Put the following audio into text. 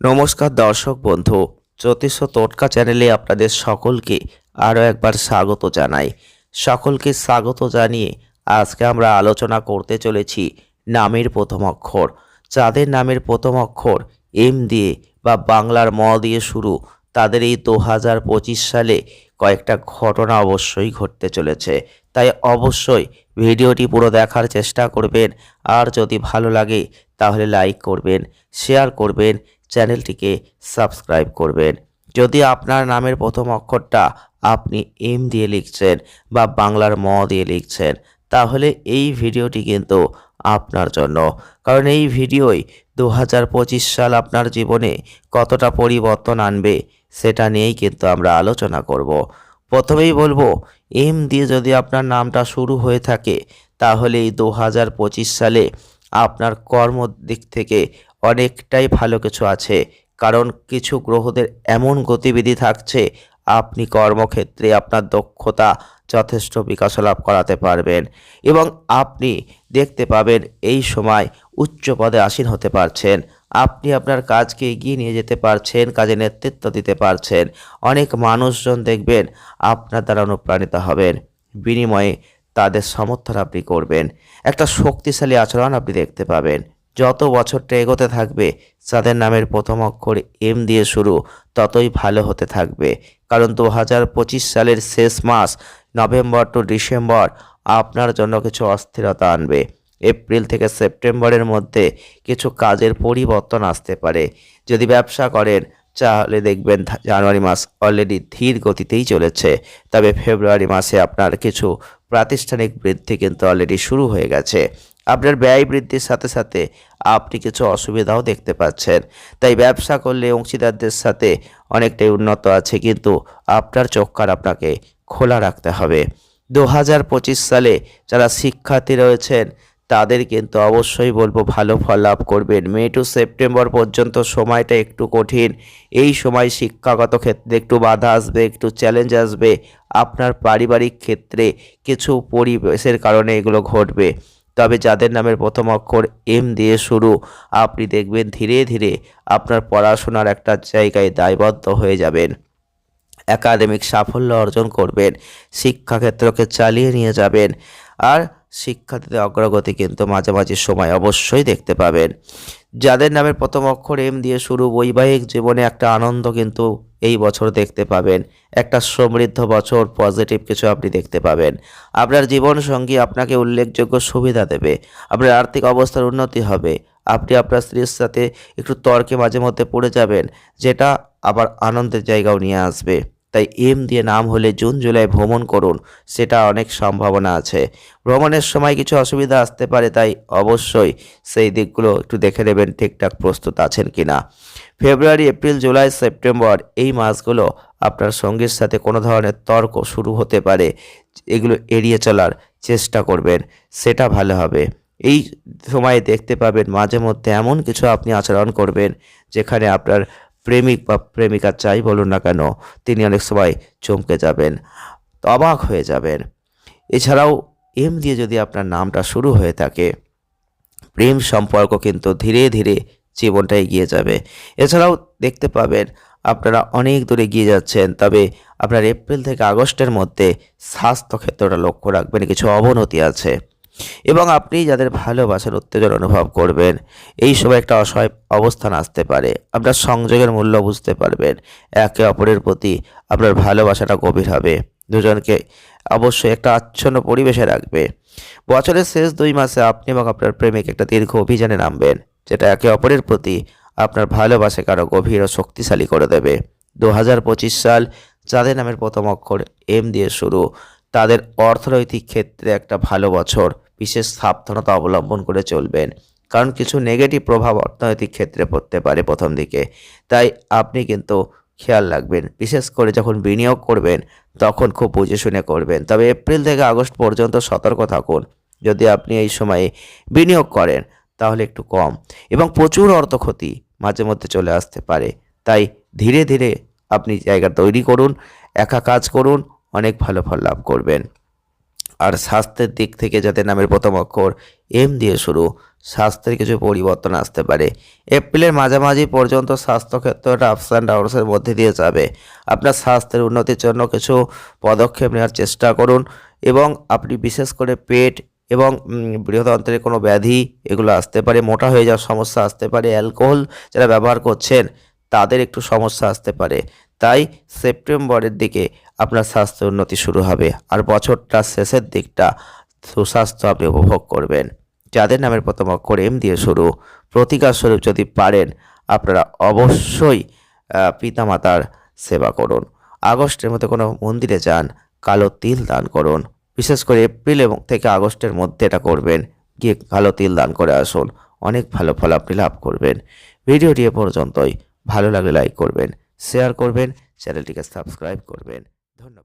নমস্কার দর্শক বন্ধু, জ্যোতিষ টোটকা চ্যানেলে আপনাদের সকলকে আরও একবার স্বাগত জানাই। সকলকে স্বাগত জানিয়ে আজকে আমরা আলোচনা করতে চলেছি নামের প্রথম অক্ষর। যাদের নামের প্রথম অক্ষর এম দিয়ে বা বাংলার ম দিয়ে শুরু, তাদের এই দু পঁচিশ সালে কয়েকটা ঘটনা অবশ্যই ঘটতে চলেছে। তাই অবশ্যই ভিডিওটি পুরো দেখার চেষ্টা করবেন, আর যদি ভালো লাগে তাহলে লাইক করবেন, শেয়ার করবেন চ্যানেলটিকে সাবস্ক্রাইব করবেন। যদি আপনার নামের প্রথম অক্ষরটা আপনি এম দিয়ে লিখছেন বা বাংলার ম দিয়ে লিখছেন, তাহলে এই ভিডিওটি কিন্তু আপনার জন্য। কারণ এই ভিডিওই দু হাজার পঁচিশ সাল আপনার জীবনে কতটা পরিবর্তন আনবে সেটা নিয়েই কিন্তু আমরা আলোচনা করব। প্রথমেই বলব, এম দিয়ে যদি আপনার নামটা শুরু হয়ে থাকে, তাহলে এই দু হাজার পঁচিশ সালে আপনার কর্ম দিক থেকে অনেকটাই ভালো কিছু আছে। কারণ কিছু গ্রহদের এমন গতিবিধি থাকছে, আপনি কর্মক্ষেত্রে আপনার দক্ষতা যথেষ্ট বিকাশ লাভ করাতে পারবেন এবং আপনি দেখতে পাবেন এই সময় উচ্চ পদে আসীন হতে পারছেন। আপনি আপনার কাজকে এগিয়ে নিয়ে যেতে পারছেন, কাজে নেতৃত্ব দিতে পারছেন। অনেক মানুষজন দেখবেন আপনার দ্বারা অনুপ্রাণিত হবেন। বিনিময়ে তাদের সমর্থন আপনি করবেন। একটা শক্তিশালী আচরণ আপনি দেখতে পাবেন। যত বছরটা এগোতে থাকবে যাদের নামের প্রথম অক্ষর এম দিয়ে শুরু, ততই ভালো হতে থাকবে। কারণ দু হাজার পঁচিশ সালের শেষ মাস, নভেম্বর টু ডিসেম্বর, আপনার জন্য কিছু অস্থিরতা আনবে। এপ্রিল থেকে সেপ্টেম্বরের মধ্যে কিছু কাজের পরিবর্তন আসতে পারে। যদি ব্যবসা করেন, তাহলে দেখবেন জানুয়ারি মাস অলরেডি ধীর গতিতেই চলেছে। তবে ফেব্রুয়ারি মাসে আপনার কিছু প্রাতিষ্ঠানিক বৃদ্ধি কিন্তু অলরেডি শুরু হয়ে গেছে। আপনার ব্যয় বৃদ্ধির সাথে সাথে আপনি কিছু অসুবিধাও দেখতে পাচ্ছেন। তাই ব্যবসা করলে অংশীদারদের সাথে অনেকটাই উন্নত আছে, কিন্তু আপনার চোখকার আপনাকে খোলা রাখতে হবে। দু হাজার পঁচিশ সালে যারা শিক্ষার্থী রয়েছেন, তাদের কিন্তু অবশ্যই বলব ভালো ফল লাভ করবেন। মে টু সেপ্টেম্বর পর্যন্ত সময়টা একটু কঠিন। এই সময় শিক্ষাগত ক্ষেত্রে একটু বাধা আসবে, একটু চ্যালেঞ্জ আসবে। আপনার পারিবারিক ক্ষেত্রে কিছু পরিবেশের কারণে এগুলো ঘটবে। তবে যাদের নামের প্রথম অক্ষর এম দিয়ে শুরু, আপনি দেখবেন ধীরে ধীরে আপনার পড়াশোনার একটা জায়গায় দায়বদ্ধ হয়ে যাবেন। একাডেমিক সাফল্য অর্জন করবেন, শিক্ষাক্ষেত্রকে চালিয়ে নিয়ে যাবেন। আর শিক্ষার্থীদের অগ্রগতি কিন্তু মাঝামাঝি সময় অবশ্যই দেখতে পাবেন। যাদের নামের প্রথম অক্ষর এম দিয়ে শুরু বৈবাহিক জীবনে একটা আনন্দ কিন্তু এই বছর দেখতে পাবেন। একটা সমৃদ্ধ বছর পজিটিভ কিছু আপনি দেখতে পাবেন। আপনার জীবন সঙ্গী আপনাকে উল্লেখযোগ্য সুবিধা দেবে। আপনার আর্থিক অবস্থার উন্নতি হবে। আপনি আপনার স্ত্রীর সাথে একটু তর্কে মাঝে মধ্যে পড়ে যাবেন, যেটা আবার আনন্দের জায়গাও নিয়ে আসবে। তাই এম দিয়ে নাম হলে জুন, জুলাই ভ্রমণ করুন, সেটা অনেক সম্ভাবনা আছে। ভ্রমণের সময় কিছু অসুবিধা আসতে পারে, তাই অবশ্যই সেই দিকগুলো একটু দেখে নেবেন, ঠিকঠাক প্রস্তুত আছেন কি না ফেব্রুয়ারি, এপ্রিল, জুলাই, সেপ্টেম্বর, এই মাসগুলো আপনার সঙ্গীর সাথে কোনো ধরনের তর্ক শুরু হতে পারে, এগুলো এড়িয়ে চলার চেষ্টা করবেন, সেটা ভালো হবে। এই সময়ে দেখতে পাবেন মাঝে মধ্যে এমন কিছু আপনি আচরণ করবেন, যেখানে আপনার প্রেমিক বা প্রেমিকা চাই বলুন না কেন, তিনি অনেক সময় চমকে যাবেন, অবাক হয়ে যাবেন। এছাড়াও এম দিয়ে যদি আপনার নামটা শুরু হয়ে থাকে, প্রেম সম্পর্ক কিন্তু ধীরে ধীরে জীবনটা এগিয়ে যাবে। এছাড়াও দেখতে পাবেন, আপনারা অনেক দূরে এগিয়ে যাচ্ছেন, তবে আপনার এপ্রিল থেকে আগস্টের মধ্যে স্বাস্থ্য ক্ষেত্রটা লক্ষ্য রাখবেন, কিছু অবনতি আছে। এবং আপনি যাদের ভালোবাসার উত্তেজন অনুভব করবেন, এই সময় একটা অসহায় অবস্থান আসতে পারে। আপনার সংযোগের মূল্য বুঝতে পারবেন। একে অপরের প্রতি আপনার ভালোবাসাটা গভীর হবে। দুজনকে অবশ্যই একটা আচ্ছন্ন পরিবেশে রাখবে। বছরের শেষ দুই মাসে আপনি এবং আপনার প্রেমিক একটা দীর্ঘ অভিযানে নামবেন, যেটা একে অপরের প্রতি আপনার ভালোবাসাকে আরও গভীর ও শক্তিশালী করে দেবে। দু পঁচিশ সাল যাদের নামের প্রথম অক্ষর এম দিয়ে শুরু। তাদের অর্থনৈতিক ক্ষেত্রে একটা ভালো বছর। বিশেষ সাবধানতা অবলম্বন করে চলবেন, কারণ কিছু নেগেটিভ প্রভাব অর্থনৈতিক ক্ষেত্রে পড়তে পারে প্রথম দিকে। তাই আপনি কিন্তু খেয়াল রাখবেন, বিশেষ করে যখন বিনিয়োগ করবেন, তখন খুব বুঝে শুনে করবেন। তবে এপ্রিল থেকে আগস্ট পর্যন্ত সতর্ক থাকুন। যদি আপনি এই সময়ে বিনিয়োগ করেন, তাহলে একটু কম এবং প্রচুর অর্থ ক্ষতি মাঝে মধ্যে চলে আসতে পারে। তাই ধীরে ধীরে আপনি জায়গা তৈরি করুন, একা কাজ করুন, অনেক ভালো ফল লাভ করবেন। আর স্বাস্থ্যের দিক থেকে যাদের নামের প্রথম অক্ষর এম দিয়ে শুরু, স্বাস্থ্যের কিছু পরিবর্তন আসতে পারে। এপ্রিলের মাঝামাঝি পর্যন্ত স্বাস্থ্যক্ষেত্রটা আপস অ্যান্ড ডাউনসের মধ্যে দিয়ে যাবে। আপনার স্বাস্থ্যের উন্নতির জন্য কিছু পদক্ষেপ নেওয়ার চেষ্টা করুন এবং আপনি বিশেষ করে পেট এবং বৃহদন্ত্রের কোনো ব্যাধি এগুলো আসতে পারে, মোটা হয়ে যাওয়ার সমস্যা আসতে পারে, অ্যালকোহল যারা ব্যবহার করছেন তাদের একটু সমস্যা আসতে পারে। তাই সেপ্টেম্বরের দিকে আপনার স্বাস্থ্য উন্নতি শুরু হবে। আর বছরটার শেষের দিকটা সুস্বাস্থ্য আপনি উপভোগ করবেন। যাদের নামের প্রথম অক্ষর এম দিয়ে শুরু। প্রতিকার স্বরূপ যদি পারেন, আপনারা অবশ্যই পিতামাতার সেবা করুন। আগস্টের মধ্যে কোনো মন্দিরে যান, কালো তিল দান করুন। বিশেষ করে এপ্রিল এবং থেকে আগস্টের মধ্যে এটা করবেন। গিয়ে কালো তিল দান করে আসুন। অনেক ভালো ফল আপনি লাভ করবেন। ভিডিওটি এ পর্যন্তই। ভালো লাগলে লাইক করবেন শেয়ার করবেন চ্যানেলটিকে সাবস্ক্রাইব করবেন। ধন্যবাদ।